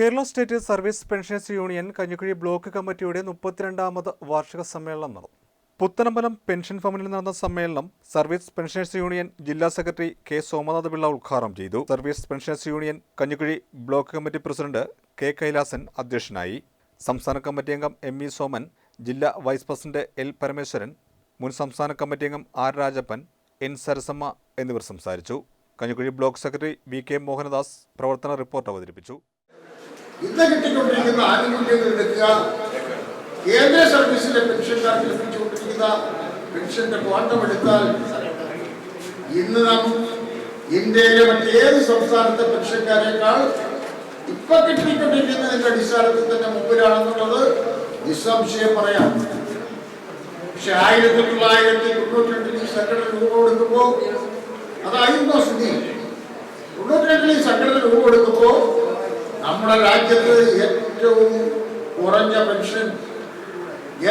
Kerala state service pensioners union Kanjikuzhi block കമ്മിറ്റിയുടെ മുപ്പത്തിരണ്ടാമത് വാർഷിക സമ്മേളനം നടന്നു. പുത്തനമ്പലം പെൻഷൻ ഫണ്ടിൽ നടന്ന സമ്മേളനം സർവീസ് പെൻഷനേഴ്സ് യൂണിയൻ ജില്ലാ സെക്രട്ടറി കെ സോമനാഥ് പിള്ള ഉദ്ഘാടനം ചെയ്തു. Service pensioners union Kanjikuzhi block committee president K Kailasan അധ്യക്ഷനായി. സംസ്ഥാന കമ്മിറ്റി അംഗം എം ഇ സോമൻ ജില്ലാ വൈസ് പ്രസിഡന്റ് എൽ പരമേശ്വരൻ മുൻ സംസ്ഥാന കമ്മിറ്റി അംഗം ആർ രാജപ്പൻ എൻ സരസമ്മ എന്നിവർ സംസാരിച്ചു. Kanjikuzhi block secretary V K Mohanadas പ്രവർത്തന റിപ്പോർട്ട് അവതരിപ്പിച്ചു. ഇന്ന് കിട്ടിക്കൊണ്ടിരിക്കുന്ന ആനുകൂല്യങ്ങൾ എടുക്കുക. കേന്ദ്ര സർവീസിലെ പെൻഷൻകാർക്ക് ലഭിച്ചുകൊണ്ടിരിക്കുന്ന പെൻഷന്റെ ക്വാണ്ടം എടുത്താൽ ഇന്ന് നാം ഇന്ത്യയിലെ മറ്റേത് സംസ്ഥാനത്തെ പെൻഷൻകാരേക്കാൾ ഇപ്പൊ കിട്ടിക്കൊണ്ടിരിക്കുന്നതിന്റെ അടിസ്ഥാനത്തിൽ തന്നെ മുമ്പിലാണെന്നുള്ളത് നിസ്സംശയം പറയാം. പക്ഷെ ആയിരത്തി തൊള്ളായിരത്തി തൊണ്ണൂറ്റി രണ്ടിൽ ഈ സംഘടന രൂപം കൊടുക്കുമ്പോൾ അതായിരുന്നു സ്ഥിതി. തൊണ്ണൂറ്റി രണ്ടിൽ ഈ സംഘടന രൂപം കൊടുക്കുമ്പോൾ നമ്മുടെ രാജ്യത്ത് ഏറ്റവും കുറഞ്ഞ പെൻഷൻ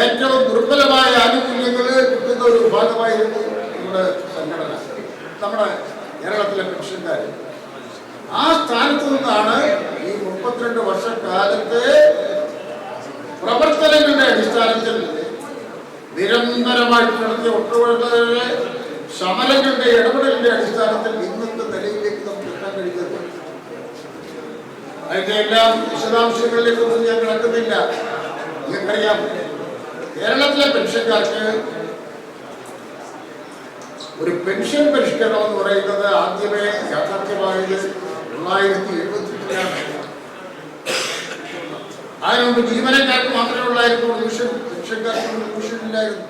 ഏറ്റവും ദുർബലമായ ആനുകൂല്യങ്ങൾ കിട്ടുന്ന ഒരു ഭാഗമായിരുന്നു നമ്മുടെ സംഘടന നമ്മുടെ കേരളത്തിലെ പെൻഷൻകാർ ആ സ്ഥാനത്ത് നിന്നാണ് ഈ മുപ്പത്തിരണ്ട് വർഷക്കാലത്തെ പ്രവർത്തനങ്ങളുടെ അടിസ്ഥാനത്തിൽ നിരന്തരമായിട്ട് നടത്തിയ ഒട്ടുകളുടെ സമരങ്ങളുടെ ഇടപെടലിന്റെ അടിസ്ഥാനത്തിൽ ഇന്നത്തെ നിലയിലേക്ക് അതിന്റെ എല്ലാം വിശദാംശങ്ങളിലേക്കൊന്നും ഞാൻ കിടക്കുന്നില്ല. നിങ്ങൾക്കറിയാം കേരളത്തിലെ പെൻഷൻകാർക്ക് ഒരു പെൻഷൻ പരിഷ്കരണം എന്ന് പറയുന്നത് ആദ്യമേ യാഥാർത്ഥ്യമായത് തൊള്ളായിരത്തി എഴുപത്തിരണ്ടിലാണ്. അതിനുമുമ്പ് ജീവനക്കാർക്ക് മാത്രമേ ഉള്ളായിരുന്നു പെൻഷൻകാർക്ക് ഡിവിഷൻ ഇല്ലായിരുന്നു